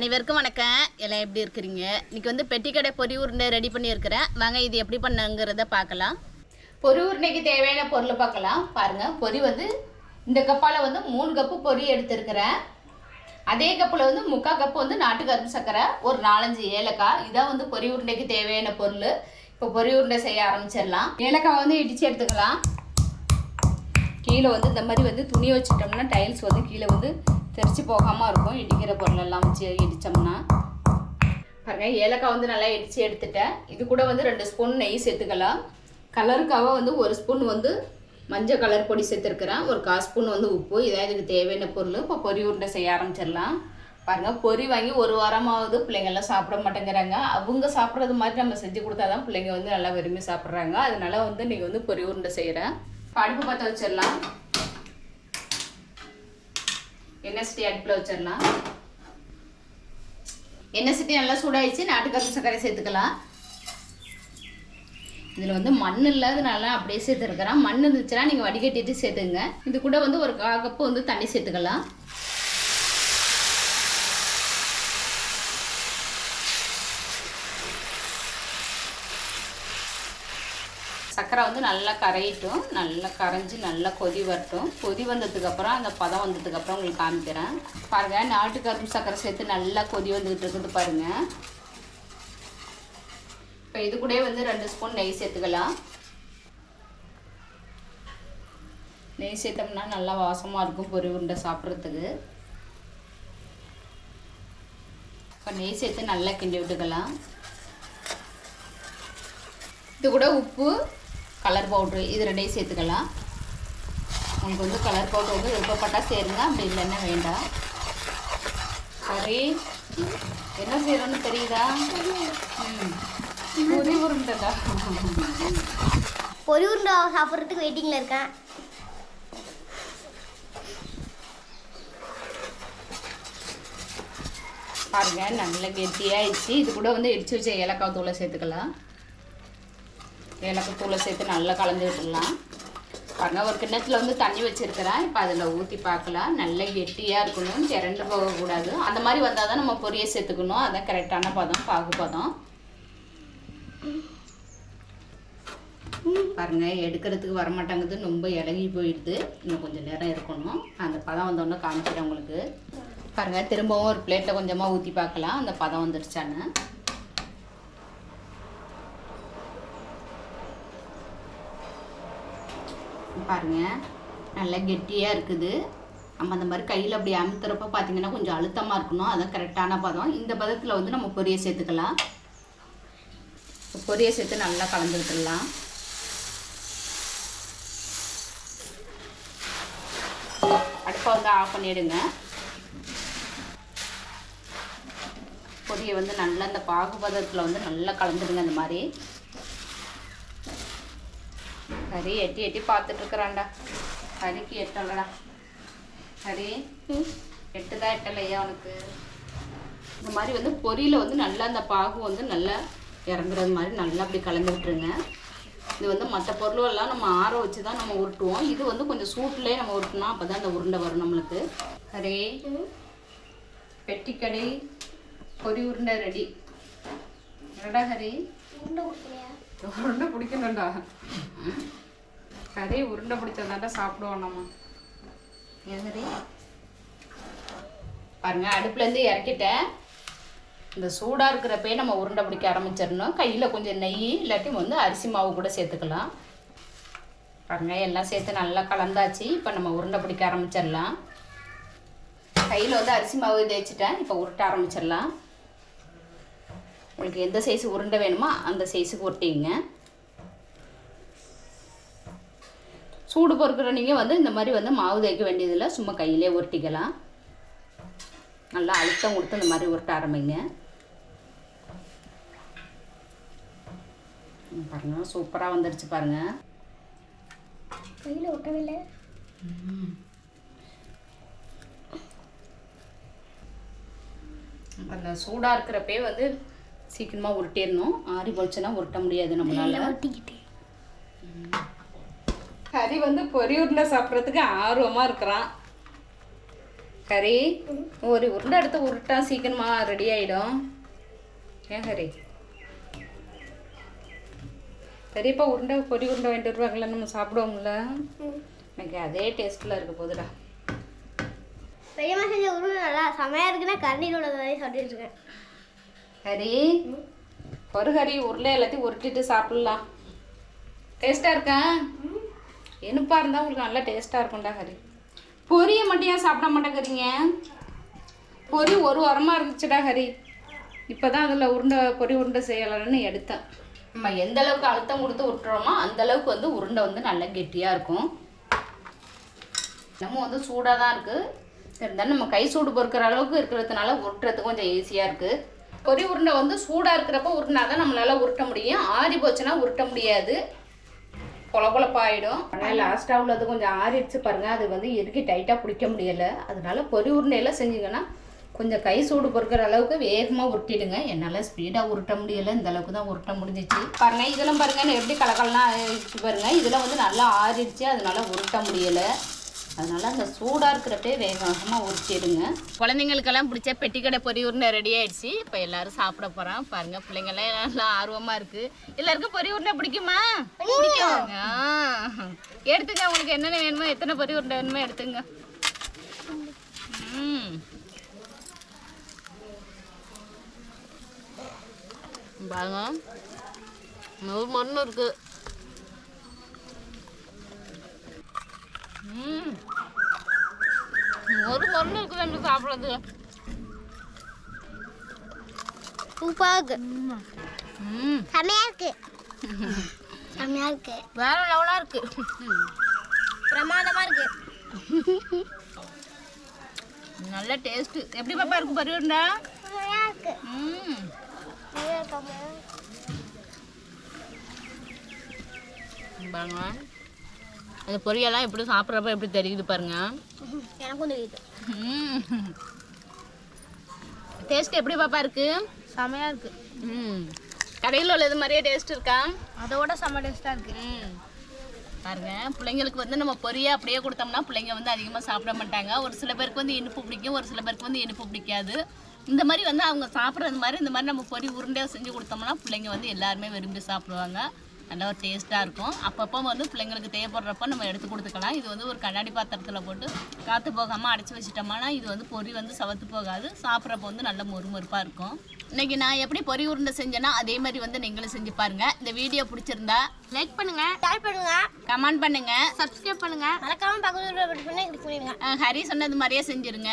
அனைவருக்கும் வணக்கம். எல்லாம் எப்படி இருக்கிறீங்க? இன்றைக்கி வந்து பெட்டி கடை பொரி உருண்டை ரெடி பண்ணியிருக்கிறேன். வாங்க இது எப்படி பண்ணுங்கிறத பார்க்கலாம். பொரி உருண்டைக்கு தேவையான பொருளை பார்க்கலாம். பாருங்கள் பொரி வந்து இந்த கப்பால் வந்து மூணு கப்பு பொரி எடுத்திருக்கிறேன். அதே கப்பில் வந்து முக்கால் கப்பு வந்து நாட்டு கரும்பு சர்க்கரை ஒரு நாலஞ்சு ஏலக்காய். இதான் வந்து பொறி உருண்டைக்கு தேவையான பொருள். இப்போ பொறி உருண்டை செய்ய ஆரம்பிச்சிடலாம். ஏலக்காய் வந்து இடித்து எடுத்துக்கலாம். கீழே வந்து இந்த மாதிரி வந்து துணி வச்சுட்டோம்னா டைல்ஸ் வந்து கீழே வந்து தெரிச்சு போகாமல் இருக்கும். இடிக்கிற பொருளெல்லாம் வச்சு இடித்தோம்னா பாருங்க ஏலக்காய் வந்து நல்லா இடித்து எடுத்துட்டேன். இது கூட வந்து ரெண்டு ஸ்பூன் நெய் சேர்த்துக்கலாம். கலருக்காக வந்து ஒரு ஸ்பூன் வந்து மஞ்சள் கலர் பொடி சேர்த்துருக்கிறேன். ஒரு கால் ஸ்பூன் வந்து உப்பு. இதான் இதுக்கு தேவையான பொருள். இப்போ பொறி உருண்டை செய்ய ஆரம்பிச்சிடலாம். பாருங்கள் பொரி வாங்கி ஒரு வாரமாவது பிள்ளைங்கள்லாம் சாப்பிட மாட்டேங்கிறாங்க. அவங்க சாப்பிட்றது மாதிரி நம்ம செஞ்சு கொடுத்தா தான் பிள்ளைங்க வந்து நல்லா விரும்பி சாப்பிட்றாங்க. அதனால வந்து நீங்கள் வந்து பொறி உருண்டை செய்கிறேன் அடுப்பு பற்ற வச்சிடலாம். என்எஸ்டி அடுப்பில் வச்சிடலாம். எண்ணெய் சட்டி நல்லா சூடாயிடுச்சு. நாட்டுக்கருப்பு சர்க்கரை சேர்த்துக்கலாம். இதில் வந்து மண் இல்லாதனால அப்படியே சேர்த்துருக்கிறேன். மண் இருந்துச்சுன்னா நீங்கள் வடிகட்டிட்டு சேர்த்துங்க. இது கூட வந்து ஒரு கா கப்பு வந்து தண்ணி சேர்த்துக்கலாம். சர்க்கரை வந்து நல்லா கரையிட்டும் நல்லா கரைஞ்சி நல்லா கொதி வரட்டும். கொதி வந்ததுக்கப்புறம் அந்த பதம் வந்ததுக்கப்புறம் உங்களுக்கு காமிக்கிறேன். பாருங்கள் நாட்டு கரும்பு சர்க்கரை சேர்த்து நல்லா கொதி வந்துக்கிட்டு இருக்குது பாருங்கள் இப்போ இது கூட வந்து ரெண்டு ஸ்பூன் நெய் சேர்த்துக்கலாம். நெய் சேர்த்தோம்னா நல்லா வாசமாக இருக்கும் பொறி உருண்டை சாப்பிட்றதுக்கு. இப்போ நெய் சேர்த்து நல்லா கிண்டி விட்டுக்கலாம். இது கூட உப்பு கலர் பவுட்ரு இது ரெண்டையும் சேர்த்துக்கலாம். உங்களுக்கு வந்து கலர் பவுட்ரு வந்து விருப்பப்பட்டால் சேருங்க அப்படி இல்லைன்னா வேண்டாம். சரி என்ன செய்யணும்னு தெரியுதா? பொரி உருண்டா பொரி உருண்டை சாப்பிட்றதுக்கு வெயிட்டிங்கில் இருக்கேன். பாருங்க நல்லா கெட்டியாயிடுச்சு. இது கூட வந்து இடிச்சு வச்ச ஏலக்காய் தூளை சேர்த்துக்கலாம். ஏலக்காய் தூளை சேர்த்து நல்லா கலந்து விட்டுடலாம். பாருங்கள் ஒரு கிண்ணத்தில் வந்து தண்ணி வச்சுருக்கிறேன். இப்போ அதில் ஊற்றி பார்க்கலாம் நல்ல கெட்டியாக இருக்கணும். திரண்டு போகக்கூடாது. அந்த மாதிரி வந்தால் தான் நம்ம பொரியை சேர்த்துக்கணும். அதான் கரெக்டான பதம் பாகு பதம். பாருங்க எடுக்கிறதுக்கு வரமாட்டேங்குது. ரொம்ப இலகி போயிடுது. இன்னும் கொஞ்சம் நேரம் இருக்கணும். அந்த பதம் வந்தோடனே காமிச்சிடும் உங்களுக்கு. பாருங்கள் திரும்பவும் ஒரு பிளேட்டில் கொஞ்சமாக ஊற்றி பார்க்கலாம். அந்த பதம் வந்துருச்சான்னு. பாருங்கள் நல்லா கெட்டியாக இருக்குது. நம்ம அந்த மாதிரி கையில் அப்படி அமுத்துறப்ப பார்த்தீங்கன்னா கொஞ்சம் அழுத்தமாக இருக்கணும். அதான் கரெக்டான பதம். இந்த பதத்தில் வந்து நம்ம பொரிய சேர்த்துக்கலாம். பொரிய பொரியை சேர்த்து நல்லா கலந்து விட்டுடலாம் அடுப்பை வந்து ஆஃப் பண்ணிவிடுங்க பொரியை வந்து நல்லா அந்த பாகுபதத்தில் வந்து நல்லா கலந்துடுங்க அந்த மாதிரி. ஹரி எட்டி எட்டி பார்த்துட்டு இருக்கிறான்டா ஹரிக்கு எட்டலடா ஹரி எட்டுதா எட்டலையா அவனுக்கு? இந்த மாதிரி வந்து பொரியில் வந்து நல்லா அந்த பாகு வந்து நல்லா இறங்குறது மாதிரி நல்லா அப்படி கலந்து விட்டுருங்க இது வந்து மற்ற பொருளெல்லாம் நம்ம ஆற வச்சு தான் நம்ம உருட்டுவோம். இது வந்து கொஞ்சம் சூட்லேயே நம்ம உருட்டினா அப்போ தான் அந்த உருண்டை வரும் நம்மளுக்கு. ஹரி பெட்டிக்கடை பொரி உருண்டை ரெடி. என்னடா ஹரி? உருண்டை உருண்டை பிடிக்கணும்டா. கறி உருண்டை பிடிச்சதாண்டா சாப்பிடுவோம் நம்ம. ஹரி பாருங்க அடுப்புலேருந்து இறக்கிட்டேன். இந்த சூடாக இருக்கிறப்பே நம்ம உருண்டை பிடிக்க ஆரம்பிச்சிடணும். கையில் கொஞ்சம் நெய் இல்லாட்டி வந்து அரிசி மாவு கூட சேர்த்துக்கலாம். பாருங்க எல்லாம் சேர்த்து நல்லா கலந்தாச்சு. இப்போ நம்ம உருண்டை பிடிக்க ஆரம்பிச்சிடலாம். கையில் வந்து அரிசி மாவு தேய்ச்சிட்டேன். இப்போ உருட்ட ஆரம்பிச்சிடலாம். உங்களுக்கு எந்த சைஸ் உருண்டை வேணுமோ அந்த சைஸுக்கு உருட்டிங்க சூடு பொறுக்கிற நீங்கள் வந்து இந்த மாதிரி வந்து மாவு தேய்க்க வேண்டியதில்லை. சும்மா கையிலே உருட்டிக்கலாம். நல்லா அழுத்தம் கொடுத்து இந்த மாதிரி உருட்ட ஆரம்பிங்க. பாருங்க சூப்பராக வந்துடுச்சு பாருங்க. கையில் ஒட்டவே இல்லை அந்த சூடாக இருக்கிறப்பே வந்து சீக்கிரமாக உருட்டிடணும். ஆறி போச்சுன்னா உருட்ட முடியாது நம்மளால. ஹரி வந்து பொரி உருண்டை சாப்பிட்றதுக்கு ஆர்வமாக இருக்கிறான். ஹரி ஒரு உருண்டை எடுத்து உருட்டா சீக்கிரமா ரெடி ஆயிடும். ஏன் ஹரி பெரியப்பா உருண்டை பொடி உருண்டை வாங்கிட்டு வருவாங்கல்ல நம்ம சாப்பிடுவோம்ல. எனக்கு அதே டேஸ்ட்டில் இருக்க போதுடா. பெரியம்மா செஞ்ச உருளை நல்லா செமையா இருக்குன்னா கரண்டியில் உள்ளது சொல்லிட்டு இருக்கேன். ஹரி? ஒரு ஹரி உருளை எல்லாத்தையும் உருட்டிட்டு சாப்பிட்லாம். டேஸ்ட்டாக இருக்கா? இனிப்பா இருந்தால் உங்களுக்கு நல்லா டேஸ்ட்டாக இருக்கும்டா ஹரி. பொரிய மட்டும் ஏன் சாப்பிட மாட்டேங்கிறீங்க? பொரி ஒரு வாரமாக இருந்துச்சுடா ஹரி. இப்போ தான் அதில் உருண்டை பொரி உருண்டை செய்யலாம்னு எடுத்தேன். நம்ம எந்த அளவுக்கு அழுத்தம் கொடுத்து விட்டுறோமோ அந்த அளவுக்கு வந்து உருண்டை வந்து நல்லா கெட்டியாக இருக்கும். நம்ம வந்து சூடாக தான் இருக்குது இருந்தாலும் நம்ம கை சூடு பொறுக்கிற அளவுக்கு இருக்கிறதுனால உருட்டுறதுக்கு கொஞ்சம் ஈஸியாக இருக்குது பொரி உருண்டை வந்து சூடாக இருக்கிறப்ப உருட்டினா தான் நம்மளால உருட்ட முடியும். ஆறி போச்சுன்னா உருட்ட முடியாது. கொல ஆனால் லாஸ்ட்டாக உள்ளது கொஞ்சம் ஆறிடுச்சு பாருங்கள் அது வந்து இறுக்கி டைட்டாக பிடிக்க முடியலை. அதனால பொரி உருண்டையெல்லாம் செஞ்சீங்கன்னா கொஞ்சம் கை சூடு பொறுக்கிற அளவுக்கு வேகமாக உருட்டிடுங்க. என்னால் ஸ்பீடாக உருட்ட முடியலை. இந்த அளவுக்கு தான் உருட்ட முடிஞ்சிச்சு. பாருங்கள் இதெல்லாம் பாருங்கள் எப்படி கலக்கல்லாம் ஆயிடுச்சு பாருங்கள் இதெல்லாம் வந்து நல்லா ஆறிடுச்சு. அதனால உருட்ட முடியலை. அதனால் அந்த சூடாக இருக்கிறப்பே வேகமாக உரிச்சிடுங்க. குழந்தைங்களுக்கெல்லாம் பிடிச்ச பெட்டிக்கடை பொரியூர்னு ரெடி ஆயிடுச்சு. இப்போ எல்லாரும் சாப்பிட போகிறோம் பாருங்க பிள்ளைங்கள்லாம் நல்லா ஆர்வமாக இருக்கு. எல்லாருக்கும் பொரி பிடிக்குமா? பிடிக்கும் எடுத்துங்க உங்களுக்கு என்னென்ன வேணுமோ எத்தனை பொரி வேணுமோ எடுத்துங்க. ம். பாருங்க. மண்ணு இருக்கு. ம். ஒரு மண்ணு இருக்கு ரெண்டு சாப்பிட்றது சூப்பராக இருக்கு செமையா இருக்கு. செமையா இருக்கு. வேற லெவலாக இருக்கு. பிரமாதமா இருக்கு. நல்ல டேஸ்ட்டு எப்படி பாப்பா இருக்கு பருவண்டா ம். பாருங்க அந்த பொரியெல்லாம் எப்படி சாப்பிட்றப்ப எப்படி தெரியுது பாருங்க. எனக்கும் தெரியுது. டேஸ்ட் எப்படி பாப்பா இருக்கு? செமையா இருக்கு. ம். கடையில் உள்ளது மாதிரியே டேஸ்ட் இருக்கா? அதோட செம்ம டேஸ்டா இருக்கு. ம். பாருங்க பிள்ளைங்களுக்கு வந்து நம்ம பொரியா அப்படியே கொடுத்தோம்னா பிள்ளைங்க வந்து அதிகமாக சாப்பிட மாட்டாங்க. ஒரு சில பேருக்கு வந்து இனிப்பு பிடிக்கும் ஒரு சில பேருக்கு வந்து இனிப்பு பிடிக்காது. இந்த மாதிரி வந்து அவங்க சாப்பிட்றது மாதிரி இந்த மாதிரி நம்ம பொரி உருண்டையாக செஞ்சு கொடுத்தோம்னா பிள்ளைங்க வந்து எல்லாருமே விரும்பி சாப்பிடுவாங்க. நல்லா ஒரு டேஸ்ட்டாக இருக்கும். அப்பப்போ வந்து பிள்ளைங்களுக்கு தேவைப்படுறப்ப நம்ம எடுத்து கொடுத்துக்கலாம். இது வந்து ஒரு கண்ணாடி பாத்திரத்தில் போட்டு காற்று போகாமல் அடைச்சி வச்சிட்டோம்னா இது வந்து பொரி வந்து சவத்து போகாது. சாப்பிட்றப்ப வந்து நல்ல மொறுமொறுப்பாக இருக்கும். இன்னைக்கு நான் எப்படி பொரி உருண்டை செஞ்சேன்னா அதே மாதிரி வந்து நீங்களும் செஞ்சு பாருங்க. இந்த வீடியோ பிடிச்சிருந்தா லைக் பண்ணுங்க ஷேர் பண்ணுங்க. கமெண்ட் பண்ணுங்க. சப்ஸ்கிரைப் பண்ணுங்க. மறக்காம பக்கத்துல ஹரி சொன்னது மாதிரியே செஞ்சிருங்க.